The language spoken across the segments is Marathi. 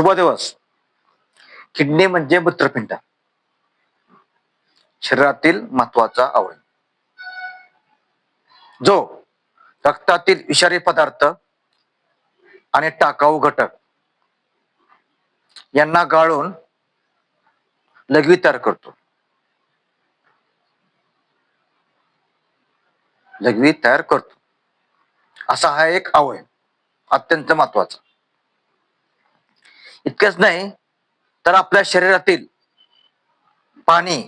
शुभ दिवस किडनी म्हणजे मूत्रपिंड. शरीरातील महत्त्वाचा अवयव जो रक्तातील विषारी पदार्थ आणि टाकाऊ घटक यांना गाळून लघवी तयार करतो. लघवी तयार करतो. असा हा एक अवयव अत्यंत महत्त्वाचा इतकंच नाही तर आपल्या शरीरातील पाणी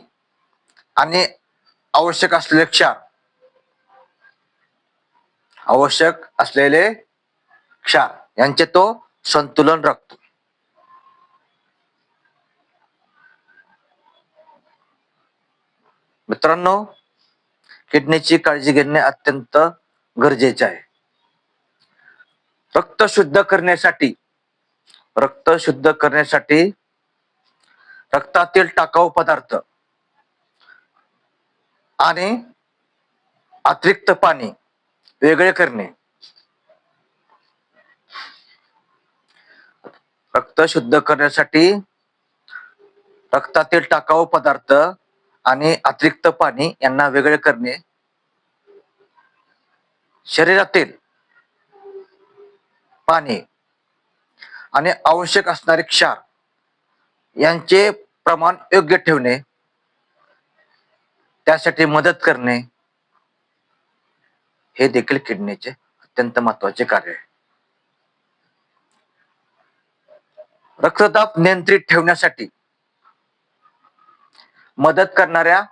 आणि आवश्यक असलेले क्षार आवश्यक असलेले क्षार यांचे तो संतुलन राखतो. मित्रांनो किडनीची काळजी घेणे अत्यंत गरजेचे आहे. रक्त शुद्ध करण्यासाठी रक्त शुद्ध करण्यासाठी रक्तातील टाकाऊ पदार्थ आणि अतिरिक्त पाणी वेगळे करणे. रक्त शुद्ध करण्यासाठी रक्तातील टाकाऊ पदार्थ आणि अतिरिक्त पाणी यांना वेगळे करणे. शरीरातील पाणी आणि आवश्यक असणारे क्षार यांचे प्रमाण योग्य ठेवणे त्यासाठी मदत करणे हे देखील किडनीचे अत्यंत महत्त्वाचे कार्य आहे. रक्तदाब नियंत्रित ठेवण्यासाठी मदत करणाऱ्या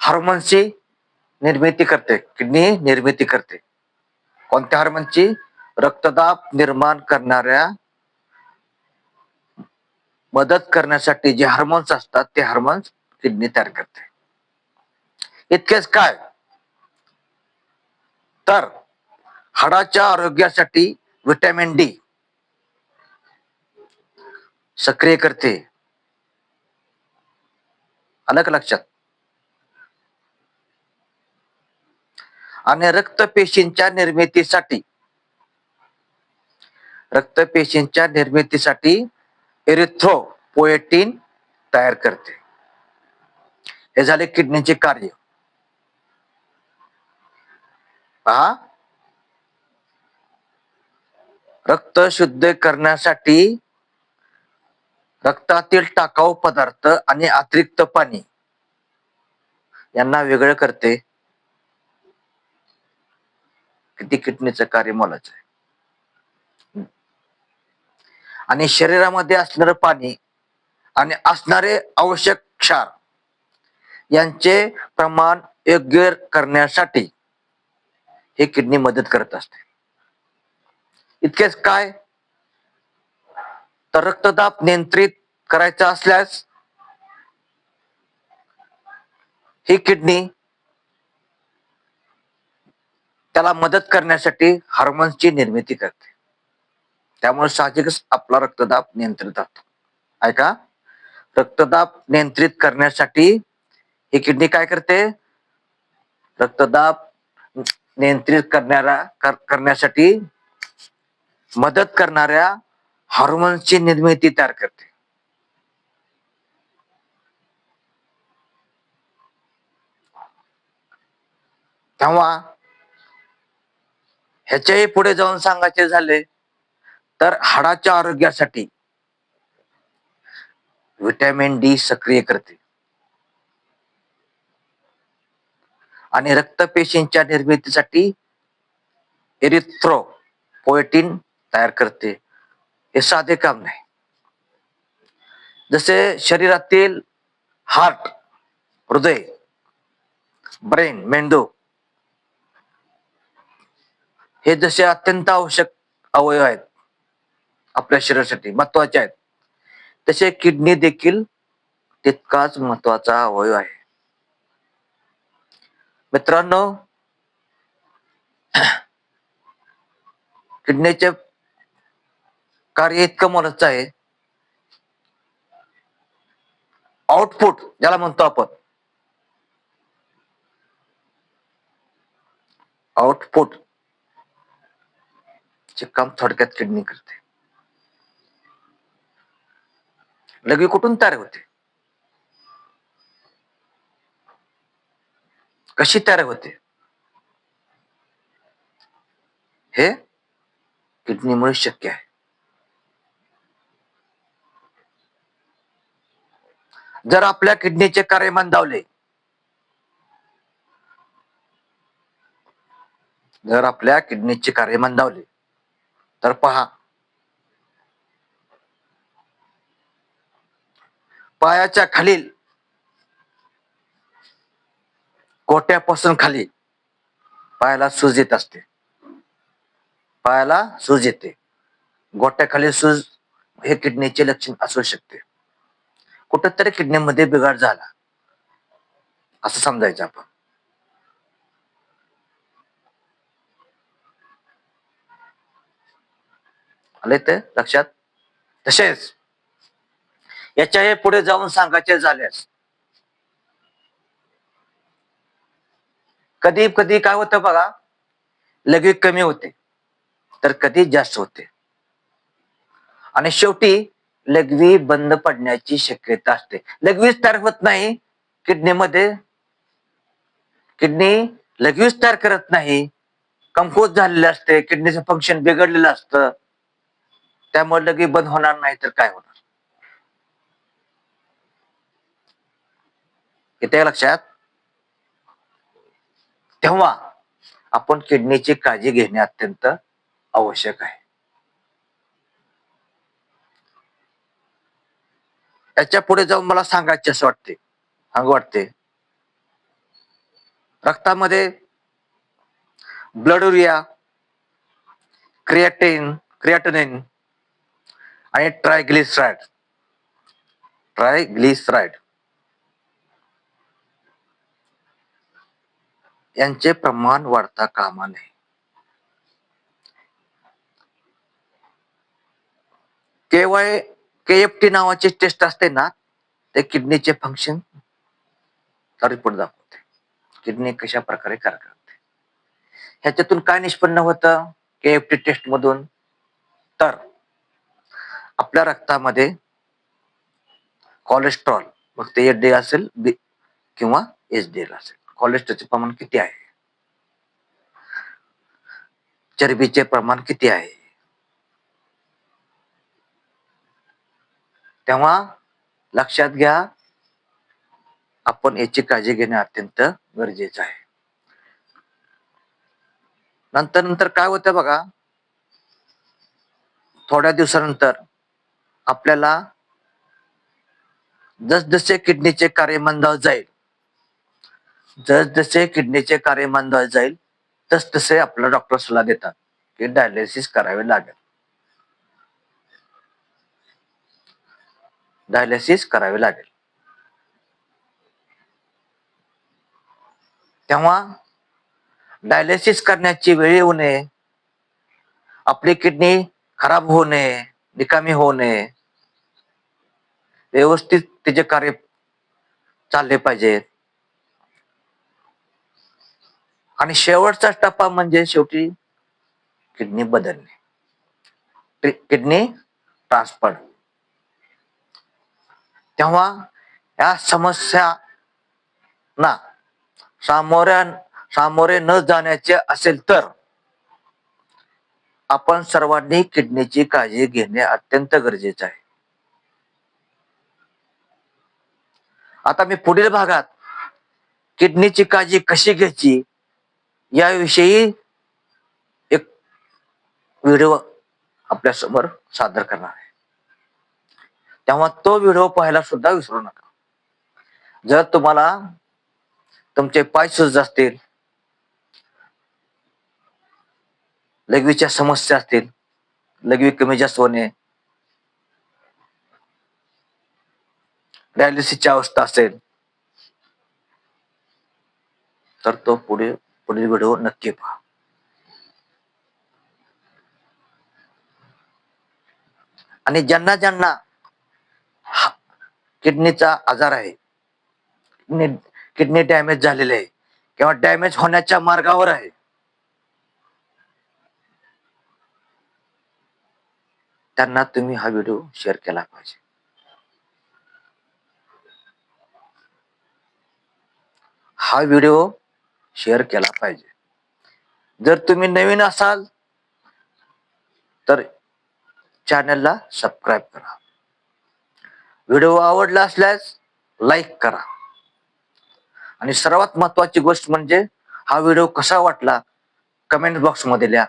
हार्मोन्सची निर्मिती करते किडनी निर्मिती करते. कोणत्या हार्मोनची रक्तदाब निर्माण करणाऱ्या मदत करण्यासाठी जे हार्मोन्स असतात ते हार्मोन्स किडनी तयार करते. इतकेच काय? तर हाडाच्या आरोग्यासाठी व्हिटॅमिन डी सक्रिय करते. अलग लक्षात. आणि रक्तपेशींच्या निर्मितीसाठी रक्तपेशींच्या निर्मितीसाठी एरिथ्रोपोएटिन तयार करते. हे झाले किडनीचे कार्य. पहा. रक्त शुद्ध करण्यासाठी रक्तातील टाकाऊ पदार्थ आणि अतिरिक्त पाणी यांना वेगळं करते. किती किडनीचं कार्य मोलाचं आहे. आणि शरीरामध्ये असणारं पाणी आणि असणारे आवश्यक क्षार यांचे प्रमाण योग्य करण्यासाठी हे किडनी मदत करत असते. इतकेच काय? तर रक्तदाब नियंत्रित करायचा असल्यास ही किडनी त्याला मदत करण्यासाठी हार्मोन्सची निर्मिती करते. त्यामुळे साहजिकच आपला रक्तदाब नियंत्रित राहतो ऐका? रक्तदाब नियंत्रित करण्यासाठी ही किडनी काय करते? रक्तदाब नियंत्रित करणाऱ्या कर- करण्यासाठी मदत करणाऱ्या हार्मोन्सची निर्मिती तयार करते. तेव्हा ह्याच्याही पुढे जाऊन सांगायचे झाले तर हाडाच्या आरोग्यासाठी व्हिटॅमिन डी सक्रिय करते. आणि रक्तपेशींच्या निर्मितीसाठी एरिथ्रो पोएटिन तयार करते. हे साधे काम नाही. जसे शरीरातील हार्ट हृदय ब्रेन मेंदू हे जसे अत्यंत आवश्यक अवयव आहेत आपल्या शरीरासाठी महत्त्वाचे आहेत. तसे किडनी देखील तितकाच महत्त्वाचा अवयव आहे. मित्रांनो किडनीचे कार्य इतकं मोलाचं आहे. आउटपुट ज्याला म्हणतो आपण. आउटपुट चे काम थोडक्यात किडनी करते. लघवी कुठून तयार होते? कशी तयार होते? हे किडनीमुळे शक्य आहे. जर आपल्या किडनीचे कार्य मंदावले जर आपल्या किडनीचे कार्य मंदावले तर पहा पायाच्या खालील कोट्यापासून खाली पायाला सूज येत असते. पायाला सूज येते. गोट्याखाली सूज हे किडनीचे लक्षण असू शकते. कुठंतरी किडनीमध्ये बिघाड झाला. असं समजायचं आपण. आले ते लक्षात? तसेच याच्या हे पुढे जाऊन सांगायचे झाल्यास. कधी कधी काय होतं बघा लगे कमी होते तर कधी जास्त होते. आणि शेवटी लघवी बंद पडण्याची शक्यता असते. लघवीच तयार होत नाही किडनीमध्ये. किडनी लघवीच तयार करत नाही कमकुवत झालेलं असते किडनीचं फंक्शन बिघडलेलं असतं. त्यामुळे लगे बंद होणार नाही तर काय होणार? येते लक्षात? तेव्हा आपण किडनीची काळजी घेणे अत्यंत आवश्यक आहे. याच्यापुढे जाऊन मला सांगायचे असं वाटते. सांगू वाटते. रक्तामध्ये ब्लड युरिया क्रिएटिन क्रिएटनिन आणि ट्रायग्लिसराइड ट्रायग्लिसराइड यांचे प्रमाण वाढता कामा नये केवळ के एफ टी नावाची टेस्ट असते ना ते किडनीचे फंक्शन रिपोर्ट दाखवते. किडनी कशा प्रकारे कार्य करते. ह्याच्यातून काय निष्पन्न होतं? के एफ टी टेस्ट मधून. तर आपल्या रक्तामध्ये कोलेस्ट्रॉल मग ते एच डी असेल बी किंवा एच डी एल असेल. कोलेस्ट्रॉलचे प्रमाण किती आहे? चरबीचे प्रमाण किती आहे? तेव्हा लक्षात घ्या आपण याची काळजी घेणे अत्यंत गरजेचं आहे. नंतर नंतर काय होतं बघा थोड्या दिवसानंतर आपल्याला जसजसे किडनीचे कार्य मंदावत जाईल जसजसे किडनीचे कार्य मंद जाईल तस तसे आपला डॉक्टर सल्ला देतात की डायलिसिस करावे लागेल. डायलिसिस करावे लागेल. तेव्हा डायलिसिस करण्याची वेळ येऊ नये. आपली किडनी खराब होऊ नये निकामी होऊ नये. व्यवस्थित तिचे कार्य चालले पाहिजेत. आणि शेवटचा टप्पा म्हणजे शेवटी किडनी बदलणे. Kidney transfer. तेव्हा या समस्या ना सामोऱ्या सामोरे न जाण्याचे असेल तर आपण सर्वांनी किडनीची काळजी घेणे अत्यंत गरजेचे आहे. आता मी पुढील भागात किडनीची काळजी कशी घ्यायची याविषयी एक व्हिडिओ आपल्यासमोर सादर करणार आहे. तेव्हा तो व्हिडिओ पाहायला सुद्धा विसरू नका. जर तुम्हाला तुमचे पाय सुज असतील लघवीच्या समस्या असतील लघवी कमी जास्त होणे डायलिसिसची अवस्था असेल तर तो पुढे पुढील व्हिडिओ नक्की पहा. आणि ज्यांना ज्यांना किडनीचा आजार आहे किडनी किडनी डॅमेज झालेले आहे किंवा डॅमेज होण्याच्या मार्गावर आहे त्यांना तुम्ही हा व्हिडिओ शेअर केला पाहिजे. हा व्हिडिओ शेअर केला पाहिजे. जर तुम्ही नवीन असाल तर चॅनलला सबस्क्राईब करा. व्हिडिओ आवडला असल्यास लाईक करा. आणि सर्वात महत्वाची गोष्ट म्हणजे हा व्हिडिओ कसा वाटला कमेंट बॉक्समध्ये लिहा.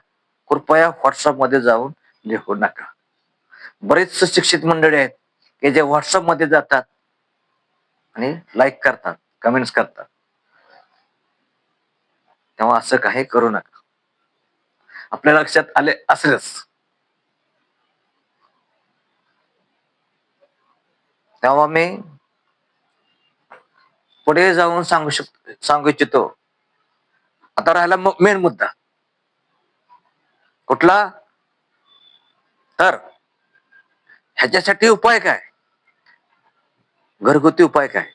कृपया व्हॉट्सअपमध्ये जाऊन लिहू नका. बरेच शिक्षित मंडळी आहेत की जे व्हॉट्सअपमध्ये जातात आणि लाईक करतात कमेंट्स करतात. तेव्हा असं काही करू नका. आपल्या लक्षात आले असेलच. तेव्हा मी पुढे जाऊन सांगू शक सांगू इच्छितो. आता राहिला मेन मुद्दा. कुठला? तर ह्याच्यासाठी उपाय काय? घरगुती उपाय काय?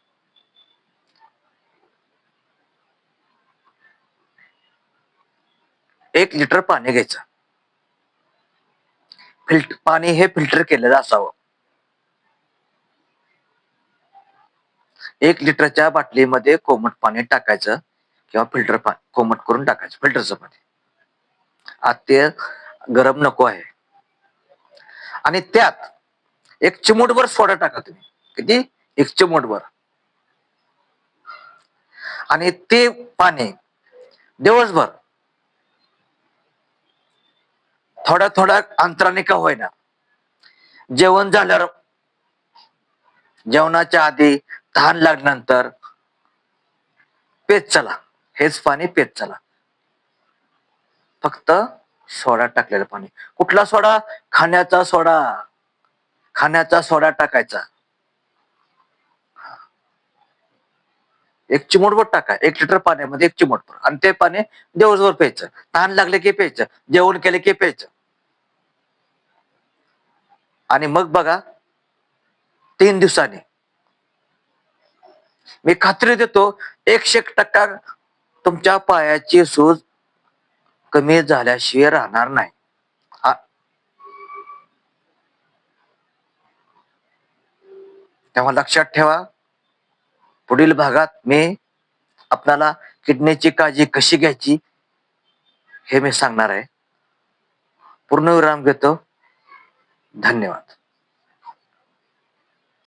एक लिटर पाणी घ्यायचं. फिल्ट पाणी हे फिल्टर केलेलं असावं. एक लिटरच्या बाटलीमध्ये कोमट पाणी टाकायचं किंवा फिल्टर पाणी कोमट करून टाकायचं फिल्टरचं पाणी. आत ते गरम नको आहे. आणि त्यात एक चिमूटभर सोडा टाका तुम्ही. किती? एक चिमूटभर. आणि ते पाणी दिवसभर थोड्या थोड्या अंतराने का होईना. जेवण झाल्यावर जेवणाच्या आधी तहान लागल्यानंतर पेत चला. हेच पाणी पेत चला. फक्त सोडा टाकलेलं पाणी. कुठला सोडा? खाण्याचा सोडा. खाण्याचा सोडा टाकायचा. एक चिमूटभर टाका. एक लिटर पाण्यामध्ये एक चिमूटभर आणि ते पाणी दिवसभर प्यायचं. तहान लागले की प्यायचं. जेवण केले की प्यायचं. आणि मग बघा तीन दिवसांनी. मी खात्री देतो एकशे एक टक्का तुमच्या पायाची सूज कमी झाल्याशिवाय राहणार नाही. तेव्हा लक्षात ठेवा पुढील भागात मी आपल्याला किडनीची काळजी कशी घ्यायची हे मी सांगणार आहे. पूर्ण विराम घेतो. धन्यवाद.